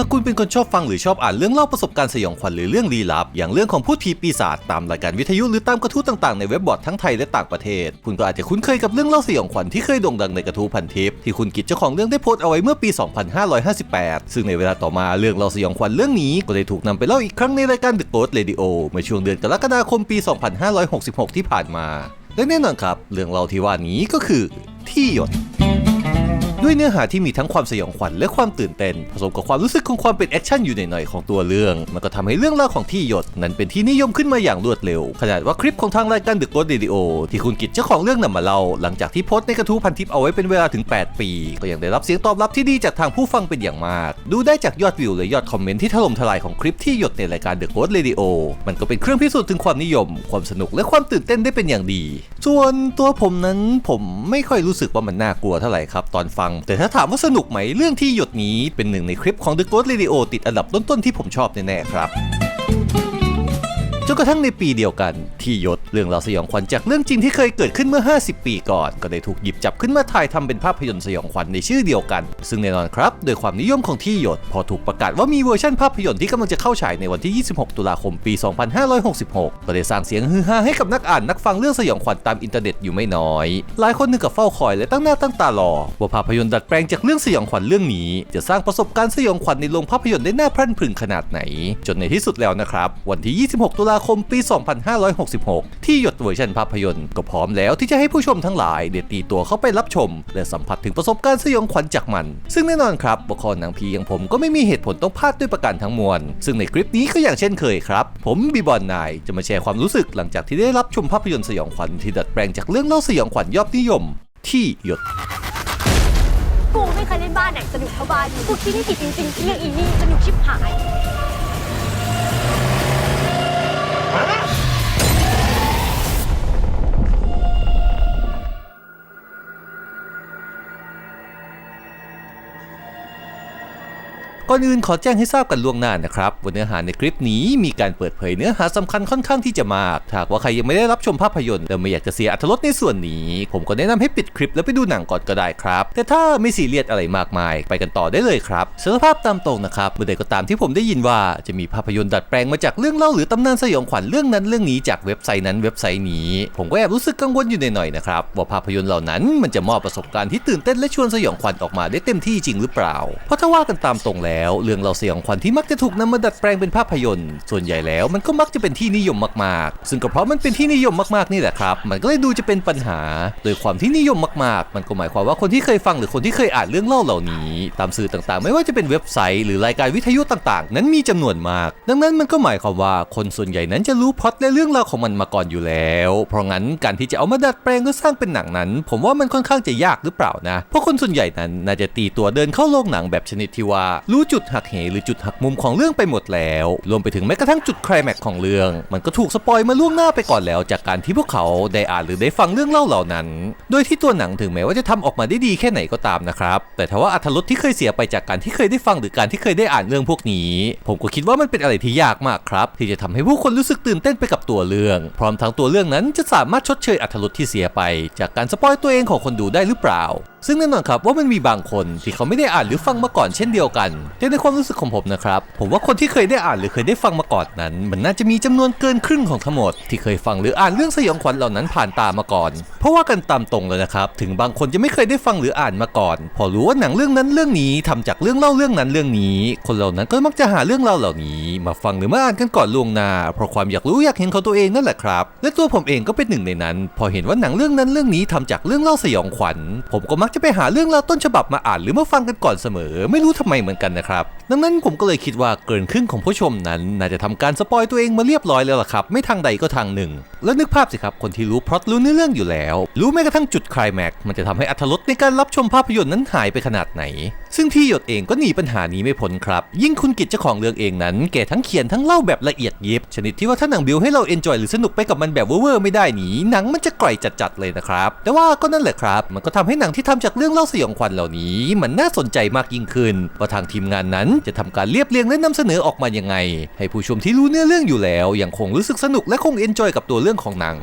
หากคุณเป็นคนชอบฟังหรือชอบอ่านเรื่องเล่าประสบการณ์สยองขวัญหรือเรื่องลี้ลับ อย่างเรื่องของพูดผีปีศาจตามรายการวิทยุหรือตามกระทู้ต่างๆในเว็บบอร์ดทั้งไทยและต่างประเทศ คุณก็อาจจะคุ้นเคยกับเรื่องเล่าสยองขวัญที่เคยโด่งดังในกระทู้พันทิปที่คุณกิจเจ้าของเรื่องได้โพสต์เอาไว้เมื่อปี 2558 ซึ่งในเวลาต่อมาเรื่องเล่าสยองขวัญเรื่องนี้ก็ได้ถูกนำไปเล่าอีกครั้งในรายการ The Ghost Radio เมื่อช่วงเดือนกรกฎาคมปี 2566 ที่ผ่านมา และแน่นอนครับ เรื่องเล่าที่ว่านี้ก็คือที่หยด ด้วยเนื้อหาที่มีทั้งความสยองขวัญและความตื่นเต้นผสมกับความรู้สึกของความเป็นแอคชั่นอยู่หน่อยๆของตัวเรื่อง มันก็ทำให้เรื่องเล่าของที่หยด นั้นเป็นที่นิยมขึ้นมาอย่างรวดเร็ว ขนาดว่าคลิปของทางรายการ The Ghost Radio ที่คุณกิจเจ้าของเรื่องนำมาเล่า หลังจากที่โพสต์ในกระทู้พันทิปเอาไว้เป็นเวลาถึง 8 ปี ก็ยังได้รับเสียงตอบรับที่ดีจากทางผู้ฟังเป็นอย่างมาก ดูได้จากยอดวิวและยอดคอมเมนต์ที่ถล่มทลายของคลิปที่หยดในรายการ The Ghost Radio มันก็เป็นเครื่องพิสูจน์ถึงความนิยม ความสนุกและความตื่นเต้นได้เป็นอย่างดี ส่วนตัวผมนั้นผมไม่ค่อยรู้สึกว่ามันน่ากลัวเท่าไหร่ครับตอนฟังแต่ถ้าถามว่าสนุกไหมเรื่องที่หยดนี้เป็นหนึ่งในคลิปของ The Ghost Radio ติดอันดับต้นๆที่ผมชอบแน่ๆครับ จนกระทั่งในปีเดียวกัน ที่ยศเรื่องราวสยองขวัญจากเรื่องจริงที่เคยเกิดขึ้นเมื่อ 50 ปีก่อน ก็ได้ถูกหยิบจับขึ้นมาถ่ายทำเป็นภาพยนตร์สยองขวัญในชื่อเดียวกัน ซึ่งแน่นอนครับโดยความนิยมของที่ยศพอถูกประกาศว่ามีเวอร์ชันภาพยนตร์ที่กำลังจะเข้าฉายในวันที่ 26 ตุลาคมปี 2566 ก็ได้สร้างเสียงฮือฮาให้กับนักอ่านนักฟังเรื่องสยองขวัญตามอินเทอร์เน็ตอยู่ไม่น้อย หลายคนนึกกับเฝ้าคอยและตั้งหน้าตั้งตารอว่าภาพยนตร์ดัดแปลงจากเรื่องสยองขวัญเรื่องนี้ จะสร้างประสบการณ์สยองขวัญในโรงภาพยนตร์ได้น่าพรั่นพรึงขนาดไหน จนในที่สุดแล้วนะครับวันที่ 26 ตุลาคมปี 2566 ที่หยดเวอร์ชันภาพยนตร์ก็พร้อมแล้วที่จะให้ผู้ชมทั้งหลายเดตีตัวเข้าไปรับชม และสัมผัสถึงประสบการณ์สยองขวัญจากมัน ซึ่งแน่นอนครับบุคคลนังผีอย่างผมก็ไม่มีเหตุผลต้องพลาดด้วยประการทั้งมวล ซึ่งในคลิปนี้ก็อย่างเช่นเคยครับ ผมบีบอนนายจะมาแชร์ความรู้สึกหลังจากที่ได้รับชมภาพยนตร์สยองขวัญที่ดัดแปลงจากเรื่องเล่าสยองขวัญยอดนิยม ที่หยดกูไม่เคยเล่นบ้านไหนสนุกเท่าบ้านนี้กูคิดไม่ผิดจริงๆที่เรื่องอีนี่สนุกชิบหาย ก่อนอื่นขอแจ้งให้ทราบกันล่วงหน้านะครับว่าเนื้อหาในคลิปนี้มีการเปิดเผยเนื้อหาสำคัญค่อนข้างที่จะมากถ้าหากว่าใครยังไม่ได้รับชมภาพยนตร์และไม่อยากจะเสียอรรถรสในส่วนนี้ ผมก็แนะนำให้ปิดคลิปแล้วไปดูหนังก่อนก็ได้ครับ แต่ถ้าไม่ซีเรียสอะไรมากมาย ไปกันต่อได้เลยครับสารภาพตามตรงนะครับเมื่อใดก็ตามที่ผมได้ยินว่าจะมีภาพยนตร์ดัดแปลงมาจากเรื่องเล่าหรือตำนานสยองขวัญเรื่องนั้นเรื่องนี้จากเว็บไซต์นั้นเว็บไซต์นี้ ผมก็แอบรู้สึกกังวลอยู่หน่อยๆนะครับว่าภาพยนตร์เหล่านั้นมันจะมอบประสบการณ์ที่ตื่นเต้นและชวนสยองขวัญออกมาได้เต็มที่จริงหรือเปล่า เพราะถ้าว่ากันตามตรงแล้วเรื่องเราสยองขวัญที่มักจะถูกนำมาดัดแปลงเป็นภาพยนตร์ ส่วนใหญ่แล้วมันก็มักจะเป็นที่นิยมมากๆ ซึ่งก็เพราะมันเป็นที่นิยมมากๆนี่แหละครับ มันก็เลยดูจะเป็นปัญหา โดยความที่นิยมมากๆ มันก็หมายความว่าคนที่เคยฟังหรือคนที่เคยอ่านเรื่องเล่าเหล่านี้ ตามสื่อต่างๆ ไม่ว่าจะเป็นเว็บไซต์หรือรายการวิทยุต่างๆ นั้นมีจำนวนมาก ดังนั้นมันก็หมายความว่าคนส่วนใหญ่นั้นจะรู้พล็อตและเรื่องราวของมันมาก่อนอยู่แล้ว เพราะงั้นการที่จะเอามาดัดแปลงและสร้างเป็นหนังนั้น ผมว่ามันค่อนข้างจะยากหรือเปล่านะ เพราะคนส่วนใหญ่นั้นน่าจะตีตัวเดินเข้าโรงหนังแบบชนิดที่ว่ารู้จุดหักเหหรือจุดหักมุมของเรื่องไปหมดแล้ว รวมไปถึงแม้กระทั่งจุดไคลแม็กของเรื่อง มันก็ถูกสปอยมาล่วงหน้าไปก่อนแล้ว จากการที่พวกเขาได้อ่านหรือได้ฟังเรื่องเล่าเหล่านั้น โดยที่ตัวหนังถึงแม้ว่าจะทำออกมาได้ดีแค่ไหนก็ตามนะครับ แต่ถ้าว่าอัธรสที่เคยเสียไปจากการที่เคยได้ฟังหรือการที่เคยได้อ่านเรื่องพวกนี้ ผมก็คิดว่ามันเป็นอะไรที่ยากมากครับ ที่จะทำให้ผู้คนรู้สึกตื่นเต้นไปกับตัวเรื่อง พร้อมทั้งตัวเรื่องนั้นจะสามารถชดเชยอัธรสที่เสียไป จากการสปอยตัวเองของคนดูได้หรือเปล่า ซึ่งแน่นอนครับว่ามันมีบางคนที่เขาไม่ได้อ่านหรือฟังมาก่อนเช่นเดียวกันแต่ในความรู้สึกของผมนะครับ ผมว่าคนที่เคยได้อ่านหรือเคยได้ฟังมาก่อนนั้น มันน่าจะมีจำนวนเกินครึ่งของทั้งหมด ที่เคยฟังหรืออ่านเรื่องสยองขวัญเหล่านั้นผ่านตามาก่อน เพราะว่ากันตามตรงเลยนะครับ ถึงบางคนจะไม่เคยได้ฟังหรืออ่านมาก่อน พอรู้ว่าหนังเรื่องนั้นเรื่องนี้ทำจากเรื่องเล่าเรื่องนั้นเรื่องนี้ คนเหล่านั้นก็มักจะหาเรื่องเล่าเหล่านี้ มาฟังหรือมาอ่านกันก่อนล่วงหน้าเพราะความอยากรู้อยากเห็นของตัวเองนั่นแหละครับ และตัวผมเองก็เป็นหนึ่งในนั้น พอเห็นว่าหนังเรื่องนั้นเรื่องนี้ทำจากเรื่องเล่าสยองขวัญ ผมก็มักจะไปหาเรื่องเล่าต้นฉบับมาอ่านหรือมาฟังกันก่อนเสมอ ไม่รู้ทำไมเหมือนกันนะครับดังนั้นผมก็เลยคิดว่าเกินครึ่งของผู้ชมนั้นน่าจะทำการสปอยตัวเองมาเรียบร้อยแล้วล่ะครับ ไม่ทางใดก็ทางหนึ่ง แล้วนึกภาพสิครับ คนที่รู้พล็อตรู้เนื้อเรื่องอยู่แล้ว รู้แม้กระทั่งจุดคลแม็กมันจะทำให้อัธรสในการรับชมภาพยนตร์นั้นหายไปขนาดไหน ซึ่งที่หยดเองก็หนีปัญหานี้ไม่พ้นครับ ยิ่งคุณกิจเจ้าของเรื่องเองนั้นแกทั้งเขียนทั้งเล่าแบบละเอียดยิบชนิดที่ว่าถ้าหนังบิวให้เราเอนจอยหรือสนุกไปกับมันแบบเวอร์ไม่ได้หนีหนังมันจะกร่อยจัดๆเลยนะครับแต่ว่าก็นั่นแหละครับ มันก็ทำให้หนังที่ทำจากเรื่องเล่าสยองขวัญเหล่านี้ มันน่าสนใจมากยิ่งขึ้นว่าทางทีมงานนั้นจะทำการเรียบเรียงและนำเสนอออกมายังไง ให้ผู้ชมที่รู้เนื้อเรื่องอยู่แล้วยังคงรู้สึกสนุกและคงเอนจอยกับตัวเรื่องของหนัง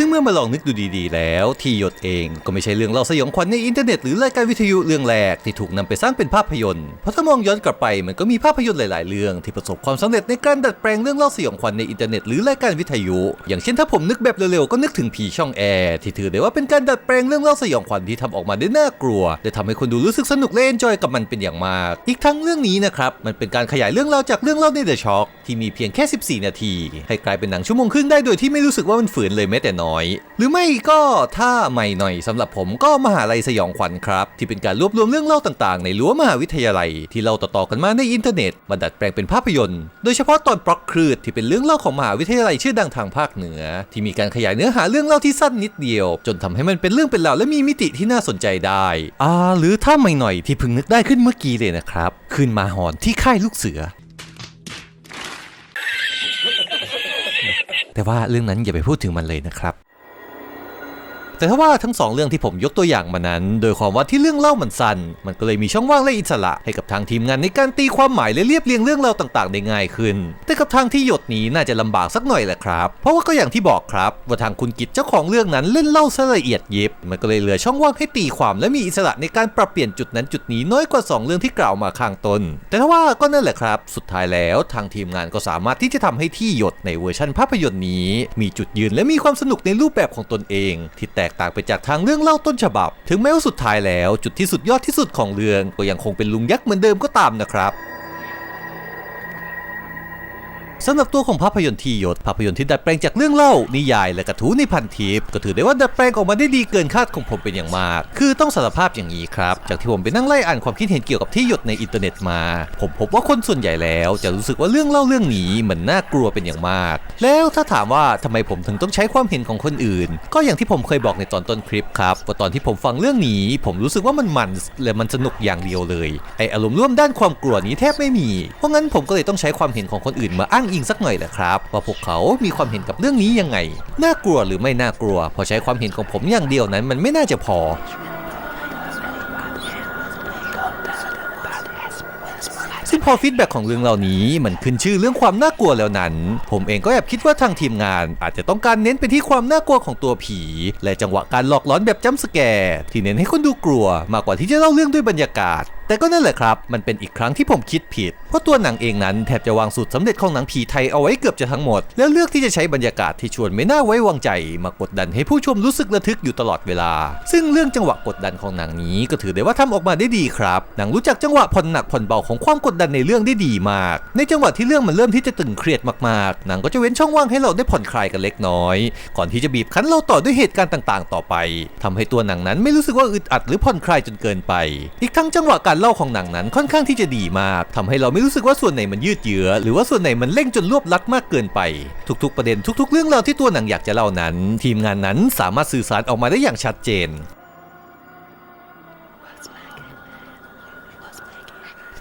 ซึ่งเมื่อมาลองนึกดูดีๆ แล้ว ที่หยดเองก็ไม่ใช่เรื่องเล่าสยองขวัญในอินเทอร์เน็ตหรือรายการวิทยุเรื่องแรกที่ถูกนำไปสร้างเป็นภาพยนตร์ เพราะถ้ามองย้อนกลับไปมันก็มีภาพยนตร์หลายๆ เรื่องที่ประสบความสำเร็จในการดัดแปลงเรื่องเล่าสยองขวัญในอินเทอร์เน็ตหรือรายการวิทยุ อย่างเช่นถ้าผมนึกแบบเร็วๆก็นึกถึงผีช่องแอร์ที่ถือได้ว่าเป็นการดัดแปลงเรื่องเล่าสยองขวัญที่ทำออกมาได้น่ากลัวและทำให้คนดูรู้สึกสนุกและเอนจอยกับมันเป็นอย่างมาก อีกทั้งเรื่องนี้นะครับมันเป็นการขยายเรื่องเล่าจากเรื่องเล่าในเดอะช็อคที่มีเพียงแค่ 14 นาที ให้กลายเป็นหนังชั่วโมงครึ่งได้โดยที่ไม่รู้สึกว่ามันฝืนเลยแม้แต่น้อยหรือไม่ก็ถ้าใหม่หน่อยสำหรับผมก็มหาลัยสยองขวัญครับ ที่เป็นการรวบรวมเรื่องเล่าต่างๆ ในรั้วมหาวิทยาลัย ที่เราต่อๆกันมาในอินเทอร์เน็ตมาดัดแปลงเป็นภาพยนตร์ โดยเฉพาะตอนปลอกครืดที่เป็นเรื่องเล่าของมหาวิทยาลัยชื่อดังทางภาคเหนือ ที่มีการขยายเนื้อหาเรื่องเล่าที่สั้นนิดเดียว จนทำให้มันเป็นเรื่องเป็นราวและมีมิติที่น่าสนใจได้อ่าหรือถ้าใหม่หน่อยที่พิ่งนึกได้ขึ้นเมื่อกี้เลยนะครับคืนมาหอนที่ค่ายลูกเสือ แต่ว่าเรื่องนั้นอย่าไปพูดถึงมันเลยนะครับ แต่ถ้าว่าทั้งสองเรื่องที่ผมยกตัวอย่างมานั้น โดยความว่าที่เรื่องเล่ามันสั้นมันก็เลยมีช่องว่างและอิสระ ให้กับทางทีมงานในการตีความหมายและเรียบเรียงเรื่องเล่าต่างๆ ได้ง่ายขึ้น แต่กับทางที่หยดนี้น่าจะลำบากสักหน่อยแหละครับ เพราะว่าก็อย่างที่บอกครับ ว่าทางคุณกิจเจ้าของเรื่องนั้นเล่นเล่าซะละเอียดยิบ มันก็เลยเหลือช่องว่างให้ตีความและมีอิสระในการปรับเปลี่ยนจุดนั้นจุดนี้น้อยกว่าสองเรื่องที่กล่าวมาข้างต้น แต่ถ้าว่าก็นั่นแหละครับ สุดท้ายแล้วทางทีมงานก็สามารถที่จะทำให้ที่หยดในเวอร์ชันภาพยนตร์นี้ มีจุดยืนและมีความสนุกในรูปแบบของตนเอง ที่แตกต่างไปจากทางเรื่องเล่าต้นฉบับ ถึงแม้ว่าสุดท้ายแล้ว จุดที่สุดยอดที่สุดของเรื่องก็ยังคงเป็นลุงยักษ์เหมือนเดิมก็ตามนะครับ สำหรับตัวของภาพยนตร์ที่ยศภาพยนตร์ที่ดัดแปลงจากเรื่องเล่า นิยายและกระทู้ในพันทิปก็ถือได้ว่าดัดแปลงออกมาได้ดีเกินคาดของผมเป็นอย่างมาก คือต้องสารภาพอย่างนี้ครับ จากที่ผมไปนั่งไล่อ่านความคิดเห็นเกี่ยวกับที่หยดในอินเทอร์เน็ตมา ผมพบว่าคนส่วนใหญ่แล้ว จะรู้สึกว่าเรื่องเล่าเรื่องนี้มันน่ากลัวเป็นอย่างมาก แล้วถ้าถามว่าทำไมผมถึงต้องใช้ความเห็นของคนอื่น ก็อย่างที่ผมเคยบอกในตอนต้นคลิปครับว่าตอนที่ผมฟังเรื่องนี้ ผมรู้สึกว่ามันมันและมันสนุกอย่างเดียวเลยไออารมณ์ร่วมด้านความกลัวนี้แทบไม่มีเพราะงั้นผมก็เลยต้องใช้ความเห็นของคนอื่นมาอ้างอิงสักหน่อยแหละครับ ว่าพวกเขามีความเห็นกับเรื่องนี้ยังไง น่ากลัวหรือไม่น่ากลัว พอใช้ความเห็นของผมอย่างเดียวนั้นมันไม่น่าจะพอซึ่งพอฟีดแบ็กของเรื่องเหล่านี้มันขึ้นชื่อเรื่องความน่ากลัวแล้วนั้น ผมเองก็แอบคิดว่าทางทีมงาน อาจจะต้องการเน้นไปที่ความน่ากลัวของตัวผี และจังหวะการหลอกหลอนแบบจัมสแกร์ที่เน้นให้คนดูกลัว มากกว่าที่จะเล่าเรื่องด้วยบรรยากาศ แต่ก็นั่นแหละครับ มันเป็นอีกครั้งที่ผมคิดผิด เพราะตัวหนังเองนั้นแทบจะวางสูตรสำเร็จของหนังผีไทยเอาไว้เกือบจะทั้งหมด แล้วเลือกที่จะใช้บรรยากาศที่ชวนไม่น่าไว้วางใจ มากดดันให้ผู้ชมรู้สึกระทึกอยู่ตลอดเวลา ซึ่งเรื่องจังหวะกดดันของหนังนี้ก็ถือได้ว่าทำออกมาได้ดีครับหนังรู้จักจังหวะผ่อนหนักผ่อนเบาของความกดดันในเรื่องได้ดีมาก ในจังหวะที่เรื่องมันเริ่มที่จะตึงเครียดมากๆ หนังก็จะเว้นช่องว่างให้เราได้ผ่อนคลายกันเล็กน้อย ก่อนที่จะบีบคั้นเราต่อด้วยเหตุการณ์ต่าง ๆ ต่อไปทำให้ตัวหนังนั้นไม่รู้สึกว่าอึดอัดหรือผ่อนคลายจนเกินไป อีกทั้งจังหวะการเล่าของหนังนั้นค่อนข้างที่จะดีมากทำให้เราไม่รู้สึกว่าส่วนไหนมันยืดเยื้อหรือว่าส่วนไหนมันเร่งจนรวบลัดมากเกินไป ทุกๆ ประเด็นทุก ๆ เรื่องราวที่ตัวหนังอยากจะเล่านั้น ทีมงานนั้นสามารถสื่อสารออกมาได้อย่างชัดเจน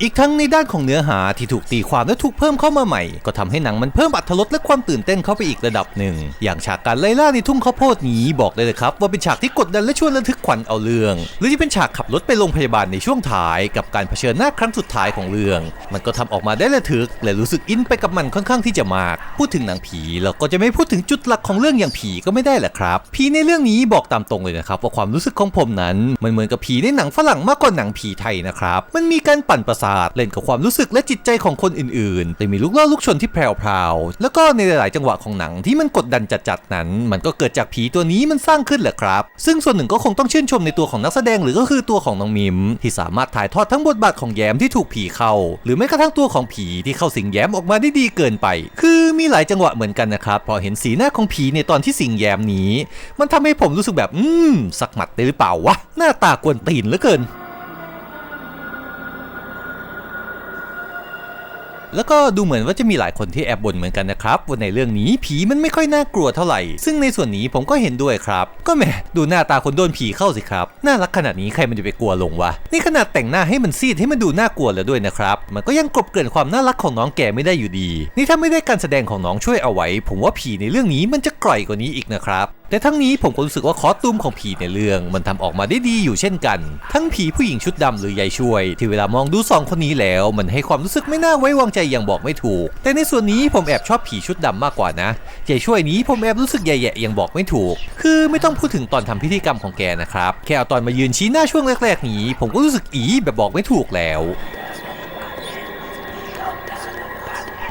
อีกทั้งในด้านของเนื้อหาที่ถูกตีความและถูกเพิ่มเข้ามาใหม่ ก็ทำให้หนังมันเพิ่มอรรถรสและความตื่นเต้นเข้าไปอีกระดับหนึ่ง อย่างฉากการไล่ล่าในทุ่งข้าวโพดนี้บอกเลยเลยครับว่าเป็นฉากที่กดดันและชวนระทึกขวัญเอาเรื่อง หรือที่เป็นฉากขับรถไปโรงพยาบาลในช่วงท้าย กับการเผชิญหน้าครั้งสุดท้ายของเรื่อง มันก็ทำออกมาได้ระทึก และรู้สึกอินไปกับมันค่อนข้างที่จะมาก พูดถึงหนังผีเราก็จะไม่พูดถึงจุดหลักของเรื่องอย่างผีก็ไม่ได้แหละครับผีในเรื่องนี้บอกตามตรงเลยนะครับว่าความรู้สึกของผมนั้นมันเหมือนกับผีในหนังฝรั่งมากกว่าหนังผีไทยนะครับมันมีการปั่นประสาทเล่นกับความรู้สึกและจิตใจของคนอื่นๆแต่มีลูกเล่าลูกชนที่แพรวๆแล้วก็ในหลายๆจังหวะของหนังที่มันกดดันจัดๆนั้น มันก็เกิดจากผีตัวนี้มันสร้างขึ้นแหละครับ ซึ่งส่วนหนึ่งก็คงต้องชื่นชมในตัวของนักแสดงหรือก็คือตัวของน้องมิม ที่สามารถถ่ายทอดทั้งบทบาทของแย้มที่ถูกผีเข้า หรือแม้กระทั่งตัวของผีที่เข้าสิงแย้มออกมาได้ดีเกินไป คือมีหลายจังหวะเหมือนกันนะครับพอเห็นสีหน้าของผีในตอนที่สิงแย้มนี้ มันทำให้ผมรู้สึกแบบ อืมสักหมัดได้หรือเปล่าวะหน้าตากวนตีนเหลือเกิน แล้วก็ดูเหมือนว่าจะมีหลายคนที่แอบบ่นเหมือนกันนะครับว่าในเรื่องนี้ผีมันไม่ค่อยน่ากลัวเท่าไหร่ ซึ่งในส่วนนี้ผมก็เห็นด้วยครับ ก็แหมดูหน้าตาคนโดนผีเข้าสิครับน่ารักขนาดนี้ใครมันจะไปกลัวลงวะ นี่ขนาดแต่งหน้าให้มันซีดให้มันดูน่ากลัวแล้วด้วยนะครับ มันก็ยังกลบเกลื่อนความน่ารักของน้องแกไม่ได้อยู่ดี นี่ถ้าไม่ได้การแสดงของน้องช่วยเอาไว้ ผมว่าผีในเรื่องนี้มันจะกร่อยกว่านี้อีกนะครับแต่ทั้งนี้ผมก็รู้สึกว่าคอสตูมของผีในเรื่อง มันทำออกมาได้ดีอยู่เช่นกัน ทั้งผีผู้หญิงชุดดำหรือยายช่วย ที่เวลามองดูสองคนนี้แล้ว มันให้ความรู้สึกไม่น่าไว้วางใจอย่างบอกไม่ถูก แต่ในส่วนนี้ผมแอบชอบผีชุดดำมากกว่านะยายช่วยนี้ผมแอบรู้สึกแย่ๆยังบอกไม่ถูก คือไม่ต้องพูดถึงตอนทำพิธีกรรมของแกนะครับแค่เอาตอนมายืนชี้หน้าช่วงแรกๆนี้ ผมก็รู้สึกอีแบบบอกไม่ถูกแล้ว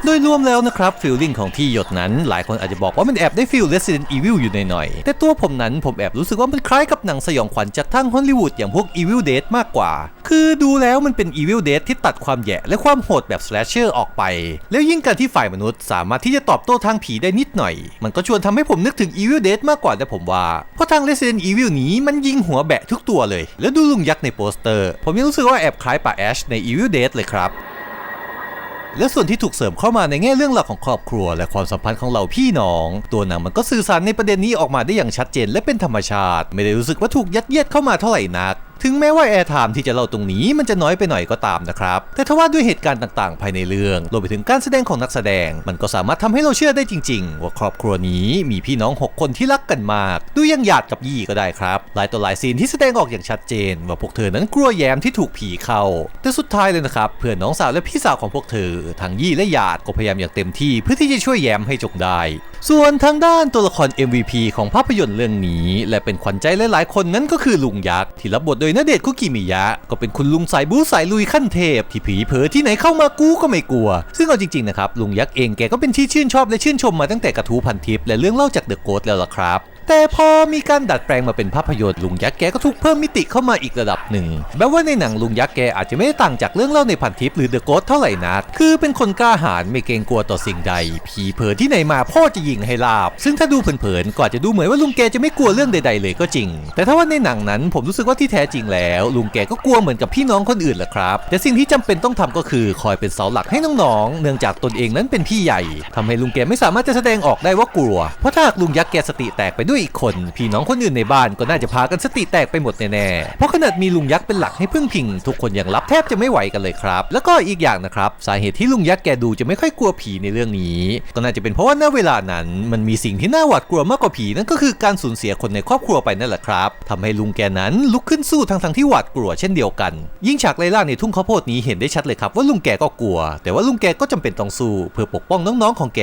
โดยรวมแล้วนะครับฟิลลิ่งของที่หยดนั้น หลายคนอาจจะบอกว่ามันแอบได้ฟิล Resident Evil อยู่หน่อยๆแต่ตัวผมนั้นผมแอบรู้สึกว่ามันคล้ายกับหนังสยองขวัญจากทางฮอลลีวูดอย่างพวก Evil Dead มากกว่า คือดูแล้วมันเป็น Evil Dead ที่ตัดความแย่และความโหดแบบ slasher ออกไป แล้วยิ่งการที่ฝ่ายมนุษย์สามารถที่จะตอบโต้ทางผีได้นิดหน่อย มันก็ชวนทำให้ผมนึกถึง Evil Dead มากกว่านะผมว่า เพราะทาง Resident Evil นี้มันยิงหัวแบะทุกตัวเลย แล้วดูลุงยักษ์ในโปสเตอร์ ผมยังรู้สึกว่าแอบคล้ายป่าแอชใน Evil Dead เลยครับ และส่วนที่ถูกเสริมเข้ามาในแง่เรื่องหลักของครอบครัว และความสัมพันธ์ของเราพี่น้อง ตัวหนังมันก็สื่อสารในประเด็นนี้ออกมาได้อย่างชัดเจนและเป็นธรรมชาติ ไม่ได้รู้สึกว่าถูกยัดเยียดเข้ามาเท่าไหร่นัก ถึงแม้ว่าแอร์ไทม์ที่จะเล่าตรงนี้มันจะน้อยไปหน่อยก็ตามนะครับ แต่ถ้าว่าด้วยเหตุการณ์ต่างๆ ภายในเรื่องรวมไปถึงการแสดงของนักแสดง มันก็สามารถทำให้เราเชื่อได้จริง ๆ ว่าครอบครัวนี้มีพี่น้อง 6 คนที่รักกันมาก ดูยังหยาดกับยี่ก็ได้ครับ หลายต่อหลายซีนที่แสดงออกอย่างชัดเจน ว่าพวกเธอนั้นกลัวแย้มที่ถูกผีเข้า แต่สุดท้ายเลยนะครับเพื่อนน้องสาวและพี่สาวของพวกเธอทั้งยี่และหยาดก็พยายามอย่างเต็มที่เพื่อที่จะช่วยแย้มให้จงได้ ส่วนทางด้านตัวละคร MVP ของภาพยนตร์เรื่องนี้ และเป็นขวัญใจหลายๆคนนั้นก็คือลุงยักษ์ที่รับบทโดยณเดชคุกิมิยะ ก็เป็นคุณลุงสายบู๊สายลุยขั้นเทพ ที่ผีเผอที่ไหนเข้ามากู้ก็ไม่กลัว ซึ่งเอาจริงๆนะครับลุงยักษ์เองแกก็เป็นที่ชื่นชอบและชื่นชมมาตั้งแต่กระทู้พันทิปและเรื่องเล่าจากเดอะโกสแล้วล่ะครับ แต่พอมีการดัดแปลงมาเป็นภาพยนตร์ลุงยักษ์แกก็ถูกเพิ่มมิติเข้ามาอีกระดับหนึ่งแบบว่าในหนังลุงยักษ์แกอาจจะไม่ได้ต่างจากเรื่องเล่าในพันทิปหรือเดอะโกสเท่าไหร่นักคือเป็นคนกล้าหาญไม่เกรงกลัวต่อสิ่งใด ผีเผอที่ไหนมาพ่อจะยิงให้ลาบ ซึ่งถ้าดูเผินๆก็อาจจะดูเหมือนว่าลุงแกจะไม่กลัวเรื่องใด ๆ เลยก็จริง แต่ถ้าว่าในหนังนั้นผมรู้สึกว่าที่แท้จริงแล้ว ลุงแกก็กลัวเหมือนกับพี่น้องคนอื่นแหละครับแต่สิ่งที่จำเป็นต้องทำก็คือคอยเป็นเสาหลักให้น้องๆเนื่องจากตนเองนั้นเป็นพี่ใหญ่ทำให้ลุงแกไม่สามารถจะแสดงออกได้ว่ากลัวเพราะถ้าลุงยักษ์แกสติแตกไปด้วยอีกคน พี่น้องคนอื่นในบ้านก็น่าจะพากันสติแตกไปหมดแน่ๆ เพราะขนาดมีลุงยักษ์เป็นหลักให้พึ่งพิง ทุกคนยังรับแทบจะไม่ไหวกันเลยครับ แล้วก็อีกอย่างนะครับ สาเหตุที่ลุงยักษ์แกดูจะไม่ค่อยกลัวผีในเรื่องนี้ ก็น่าจะเป็นเพราะว่าณเวลานั้นมันมีสิ่งที่น่าหวาดกลัวมากกว่าผีนั่นก็คือการสูญเสียคนในครอบครัวไปนั่นแหละครับทำให้ลุงแกนั้นลุกขึ้นสู้ทั้งๆที่หวาดกลัวเช่นเดียวกัน ยิ่งฉากไล่ล่าในทุ่งข้าวโพดนี้เห็นได้ชัดเลยครับว่าลุงแกก็กลัว แต่ว่าลุงแกก็จำเป็นต้องสู้เพื่อปกป้องน้องๆของแก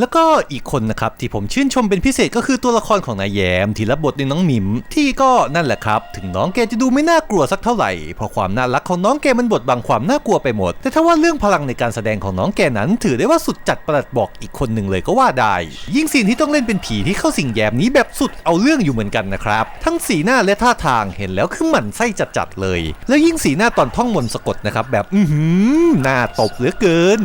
แล้วก็อีกคนนะครับที่ผมชื่นชมเป็นพิเศษก็คือตัวละครของนายแยมที่รับบทในน้องหมิม ที่ก็นั่นแหละครับ ถึงน้องแกจะดูไม่น่ากลัวสักเท่าไหร่เพราะความน่ารักของน้องแกมันบดบังความน่ากลัวไปหมด แต่ถ้าว่าเรื่องพลังในการแสดงของน้องแกนั้น ถือได้ว่าสุดจัดประหลัดบอกอีกคนหนึ่งเลยก็ว่าได้ ยิ่งซีนที่ต้องเล่นเป็นผีที่เข้าสิงแยมนี้แบบสุดเอาเรื่องอยู่เหมือนกันนะครับทั้งสีหน้าและท่าทางเห็นแล้วคือหมั่นไส้จัดๆเลย แล้วยิ่งสีหน้าตอนท่องมนต์สะกดนะครับแบบ อือหือหน้าตบเหลือเกิน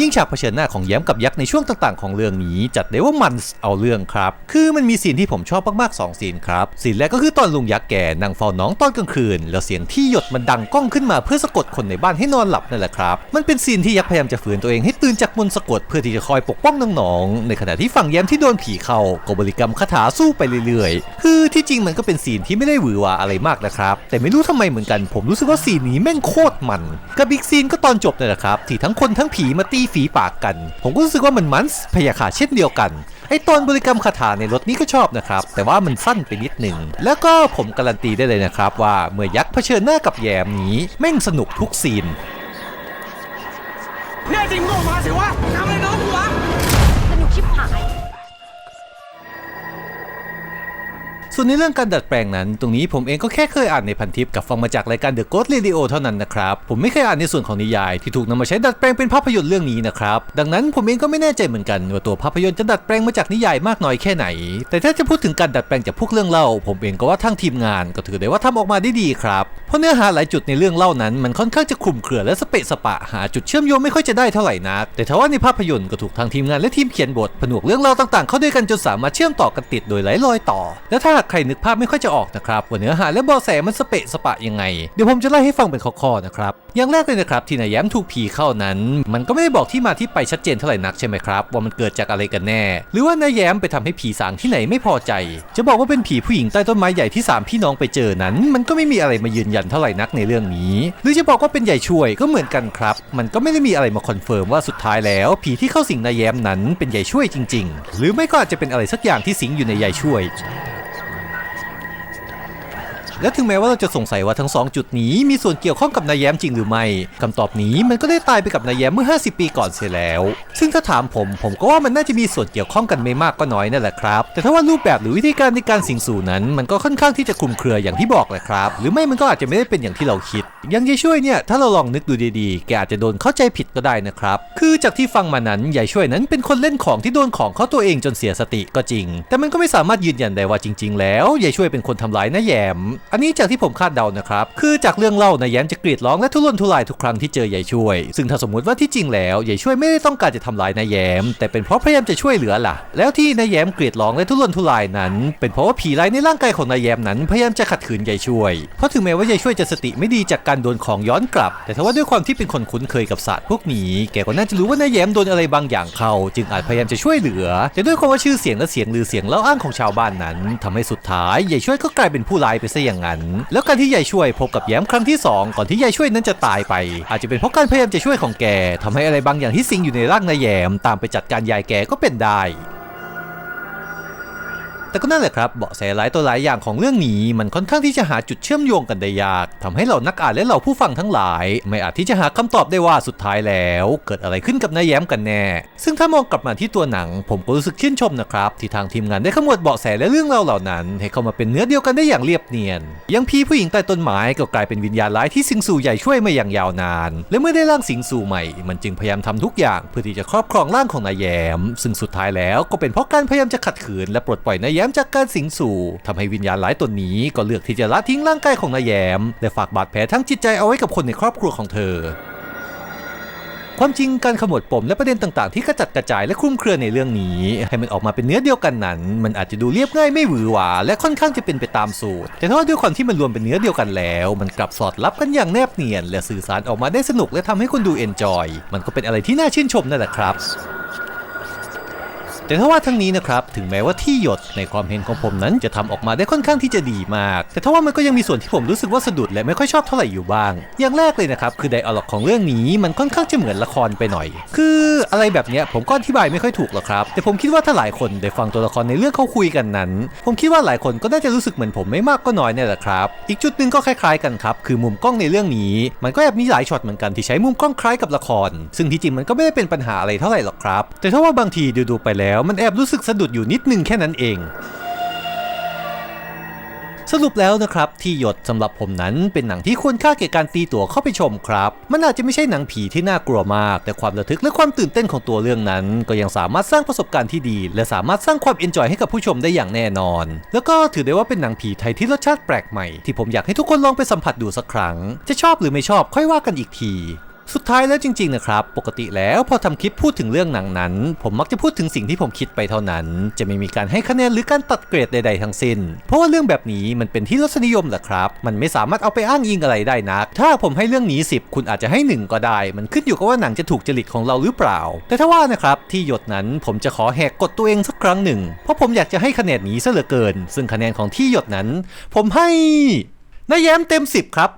ยิ่งฉากเผชิญหน้าของแย้มกับยักษ์ในช่วงต่างๆของเรื่องนี้จัดได้ว่ามันเอาเรื่องครับ คือมันมีซีนที่ผมชอบมากๆ2ซีนครับซีนแรกก็คือตอนลุงยักษ์แก่นั่งเฝ้าน้องตอนกลางคืน แล้วเสียงที่หยดมันดังก้องขึ้นมาเพื่อสะกดคนในบ้านให้นอนหลับนั่นแหละครับ มันเป็นซีนที่ยักษ์พยายามจะฝืนตัวเองให้ตื่นจากมนต์สะกดเพื่อที่จะคอยปกป้องน้องๆในขณะที่ฝั่งแย้มที่โดนผีเข้าก็บริกรรมคาถาสู้ไปเรื่อยๆ คือที่จริงมันก็เป็นซีนที่ไม่ได้หวือหวาอะไรมากนะครับ แต่ไม่รู้ทำไมเหมือนกัน ผมรู้สึกว่าซีนนี้แม่งโคตรมันกับอีกซีนก็ตอนจบนั่แหละครับที่ทั้งคนทั้งผีมาตีฝีปากกัน ผมก็รู้สึกว่ามันมันส์พยาขาเช่นเดียวกัน ไอตอนบริกรรมคาถาในรถนี้ก็ชอบนะครับ แต่ว่ามันสั้นไปนิดหนึ่ง แล้วก็ผมการันตีได้เลยนะครับว่าเมื่อยักษ์เผชิญหน้ากับแยมนี้แม่งสนุกทุกซีนแน่จริงมึงออกมาสิวะทำอะไรน้อง ส่วนในเรื่องการดัดแปลงนั้น ตรงนี้ผมเองก็แค่เคยอ่านในพันทิปกับฟังมาจากรายการ The Ghost Radio เท่านั้นนะครับ ผมไม่เคยอ่านในส่วนของนิยายที่ถูกนำมาใช้ดัดแปลงเป็นภาพยนตร์เรื่องนี้นะครับ ดังนั้นผมเองก็ไม่แน่ใจเหมือนกันว่าตัวภาพยนตร์จะดัดแปลงมาจากนิยายมากน้อยแค่ไหน แต่ถ้าจะพูดถึงการดัดแปลงจากพวกเรื่องเล่า ผมเองก็ว่าทางทีมงานก็ถือได้ว่าทำออกมาได้ดีครับ เพราะเนื้อหาหลายจุดในเรื่องเล่านั้น มันค่อนข้างจะคลุมเครือและสเปะสปะหาจุดเชื่อมโยงไม่ค่อยจะได้เท่าไหร่นัก แต่ทว่าในภาพยนตร์ก็ถูกทางทีมงานและทีมเขียนบทผนวกเรื่องเล่าต่างๆ เข้าด้วยกันจนสามารถเชื่อมต่อกันติดโดยไหลลอยต่อ และถ้าหากใครนึกภาพไม่ค่อยจะออกนะครับว่าเนื้อหาและเบาะแสมันสเปะสปะยังไง เดี๋ยวผมจะไล่ให้ฟังเป็นข้อๆนะครับอย่างแรกเลยนะครับที่นายแย้มถูกผีเข้านั้น มันก็ไม่ได้บอกที่มาที่ไปชัดเจนเท่าไหร่นักใช่ไหมครับว่ามันเกิดจากอะไรกันแน่ หรือว่านายแย้มไปทำให้ผีสางที่ไหนไม่พอใจ จะบอกว่าเป็นผีผู้หญิงใต้ต้นไม้ใหญ่ที่สามพี่น้องไปเจอนั้น มันก็ไม่มีอะไรมายืนยันเท่าไหร่นักในเรื่องนี้ หรือจะบอกว่าเป็นใหญ่ช่วยก็เหมือนกันครับ มันก็ไม่ได้มีอะไรมาคอนเฟิร์มว่าสุดท้ายแล้ว ผีที่เข้าสิงนายแย้มนั้นเป็นใหญ่ช่วยจริง ๆ หรือไม่ก็อาจจะเป็นอะไรสักอย่างที่สิงอยู่ในใหญ่ช่วย และถึงแม้ว่าเราจะสงสัยว่าทั้งสองจุดนี้มีส่วนเกี่ยวข้องกับนายแย้มจริงหรือไม่คำตอบนี้มันก็ได้ตายไปกับนายแย้มเมื่อ 50 ปีก่อนเสียแล้ว ซึ่งถ้าถามผม ผมก็ว่ามันน่าจะมีส่วนเกี่ยวข้องกันไม่มากก็น้อยนั่นแหละครับ แต่ถ้าว่ารูปแบบหรือวิธีการในการสิงสู่นั้น มันก็ค่อนข้างที่จะคลุมเครืออย่างที่บอกแหละครับ หรือไม่มันก็อาจจะไม่ได้เป็นอย่างที่เราคิดอยังยายช่วยเนี่ยถ้าเราลองนึกดูดีๆ แกอาจจะโดนเข้าใจผิดก็ได้นะครับ คือจากที่ฟังมานั้นยายช่วยนั้นเป็นคนเล่นของที่โดนของเข้าตัวเองจนเสียสติก็จริง แต่มันก็ไม่สามารถยืนยันได้ว่าจริง ๆ แล้วยายช่วยเป็นคนทำร้ายน้าแยมอันนี้จากที่ผมคาดเดานะครับ คือจากเรื่องเล่านายแย้มจะกรีดร้องและทุรนทุรายทุกครั้งที่เจอยายช่วย ซึ่งถ้าสมมติว่าที่จริงแล้วยายช่วยไม่ได้ต้องการจะทำร้ายนายแย้ม แต่เป็นเพราะพยายามจะช่วยเหลือล่ะ แล้วที่นายแย้มกรีดร้องและทุรนทุรายนั้น เป็นเพราะว่าผีร้ายในร่างกายของนายแย้มนั้นพยายามจะขัดขืนยายช่วย เพราะถึงแม้ว่ายายช่วยจะสติไม่ดีจากการโดนของย้อนกลับ แต่ถ้าว่าด้วยความที่เป็นคนคุ้นเคยกับศาสตร์พวกนี้แกก็น่าจะรู้ว่านายแย้มโดนอะไรบางอย่างเข้าจึงอาจพยายามจะช่วยเหลือ แต่ด้วยความว่าชื่อเสียงและเสียงลือเสียงเล่าอ้างของชาวบ้านนั้นทำให้สุดท้ายยายช่วยก็กลายเป็นผู้ร้ายไปซะอย่างนั้น แล้วการที่ยายช่วยพบกับแย้มครั้งที่สองก่อนที่ยายช่วยนั้นจะตายไป อาจจะเป็นเพราะการพยายามจะช่วยของแกทำให้อะไรบางอย่างที่สิงอยู่ในร่างนายแย้มตามไปจัดการยายแกก็เป็นได้ แต่ก็นั่นแหละครับเบาะแสหลายตัวหลายอย่างของเรื่องนี้ มันค่อนข้างที่จะหาจุดเชื่อมโยงกันได้ยากทำให้เรานักอ่านและเราผู้ฟังทั้งหลาย ไม่อาจที่จะหาคำตอบได้ว่าสุดท้ายแล้ว เกิดอะไรขึ้นกับนายแย้มกันแน่ ซึ่งถ้ามองกลับมาที่ตัวหนัง ผมก็รู้สึกชื่นชมนะครับที่ทางทีมงานได้ขมวดเบาะแสและเรื่องราวเหล่านั้น ให้เข้ามาเป็นเนื้อเดียวกันได้อย่างเรียบเนียนยังพีผู้หญิงใต้ต้นไม้ก็กลายเป็นวิญญาณร้ายที่สิงสู่ใหญ่ช่วยมาอย่างยาวนาน และเมื่อได้ร่างสิงสู่ใหม่ มันจึงพยายามทำทุกอย่าง เพื่อที่จะครอบครองร่างของนายแย้มซึ่งสุดท้ายแล้วก็เป็นเพราะการพยายามจะขัดขืนและปลดปล่อยนายแย้มจากการสิงสู่ทำให้วิญญาณร้ายตนนี้ก็เลือกที่จะละทิ้งร่างกายของนายแย้ม และฝากบาดแผลทั้งจิตใจเอาไว้กับคนในครอบครัวของเธอ ความจริงการขมวดปมและประเด็นต่างๆ ที่กระจัดกระจายและคลุมเครือในเรื่องนี้ ให้มันออกมาเป็นเนื้อเดียวกันนั้น มันอาจจะดูเรียบง่ายไม่หวือหวาและค่อนข้างจะเป็นไปตามสูตร แต่ถ้าด้วยความที่มันรวมเป็นเนื้อเดียวกันแล้ว มันกลับสอดรับกันอย่างแนบเนียน และสื่อสารออกมาได้สนุกและทำให้คนดูเอนจอย มันก็เป็นอะไรที่น่าชื่นชมนั่นแหละครับ แต่ถ้าว่าทั้งนี้นะครับถึงแม้ว่าที่หยดในความเห็นของผมนั้นจะทำออกมาได้ค่อนข้างที่จะดีมาก แต่ถ้าว่ามันก็ยังมีส่วนที่ผมรู้สึกว่าสะดุดและไม่ค่อยชอบเท่าไหร่อยู่บ้าง อย่างแรกเลยนะครับคือไดอะล็อกของเรื่องนี้มันค่อนข้างจะเหมือนละครไปหน่อย คืออะไรแบบเนี้ยผมก็อธิบายไม่ค่อยถูกหรอกครับ แต่ผมคิดว่าถ้าหลายคนได้ฟังตัวละครในเรื่องเขาคุยกันนั้น ผมคิดว่าหลายคนก็น่าจะรู้สึกเหมือนผมไม่มากก็น้อยเนี่ยแหละครับ อีกจุดหนึ่งก็คล้ายๆกันครับคือมุมกล้องในเรื่องนี้ มันก็แอบมีหลายช็อตเหมือนกันที่ใช้มุมกล้องคล้ายกับละคร ซึ่งที่จริงมันก็ไม่ได้เป็นปัญหาอะไรเท่าไหร่หรอกครับ แต่ถ้าว่าบางทีดูๆไปแล้ววมันแอบรู้สึกสะดุดอยู่นิดนึงแค่นั้นเอง สรุปแล้วนะครับ ที่หยดสำหรับผมนั้นเป็นหนังที่ควรค่าแก่การตีตั๋วเข้าไปชมครับ มันอาจจะไม่ใช่หนังผีที่น่ากลัวมาก แต่ความระทึกและความตื่นเต้นของตัวเรื่องนั้น ก็ยังสามารถสร้างประสบการณ์ที่ดี และสามารถสร้างความเอนจอยให้กับผู้ชมได้อย่างแน่นอน แล้วก็ถือได้ว่าเป็นหนังผีไทยที่รสชาติแปลกใหม่ที่ผมอยากให้ทุกคนลองไปสัมผัสดูสักครั้ง จะชอบหรือไม่ชอบค่อยว่ากันอีกที สุดท้ายแล้วจริงๆนะครับ ปกติแล้วพอทำคลิปพูดถึงเรื่องหนังนั้น ผมมักจะพูดถึงสิ่งที่ผมคิดไปเท่านั้น จะไม่มีการให้คะแนนหรือการตัดเกรดใด ๆ ทั้งสิ้น เพราะว่าเรื่องแบบนี้มันเป็นที่รสนิยมแหละครับ มันไม่สามารถเอาไปอ้างอิงอะไรได้นัก ถ้าผมให้เรื่องนี้ 10 คุณอาจจะให้ 1 ก็ได้ มันขึ้นอยู่กับว่าหนังจะถูกจริตของเราหรือเปล่า แต่ถ้าว่านะครับที่หยดนั้นผมจะขอแหกกฎตัวเองสักครั้งหนึ่ง เพราะผมอยากจะให้คะแนนนี้ซะเหลือเกิน ซึ่งคะแนนของที่หยดนั้น ผมให้นายแย้มเต็ม 10 ครับ